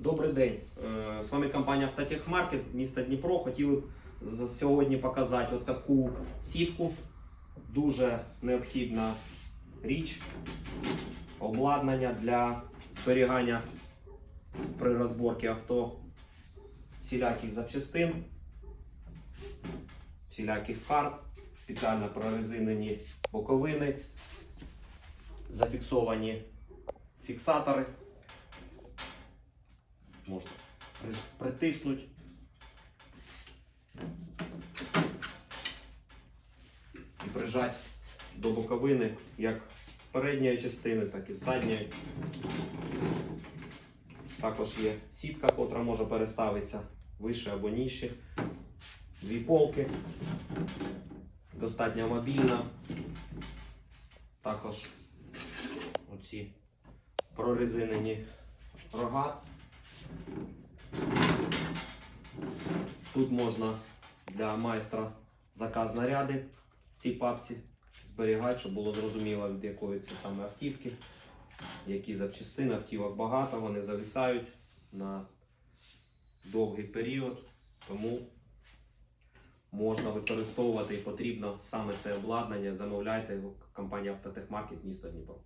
Добрий день. Е, З вами компанія Автотехмаркет, місто Дніпро. Хотіли б сьогодні показати от таку сітку. Дуже необхідна річ, обладнання для зберігання при розборці авто всіляких запчастин, всіляких карт, спеціально прорезинені боковини, зафіксовані фіксатори можна притиснути. І прижати до боковини як з передньої частини, так і з задньої. Також є сітка, котра може переставитися вище або нижче. Дві полки. Достатньо мобільна. Також оці прорезинені рога. Тут можна для майстра заказ наряди в цій папці зберігати, щоб було зрозуміло, від якої це саме автівки, які запчастини, автівок багато, вони зависають на довгий період, тому можна використовувати і потрібно саме це обладнання. Замовляйте компанія Автотехмаркет місто Дніпро.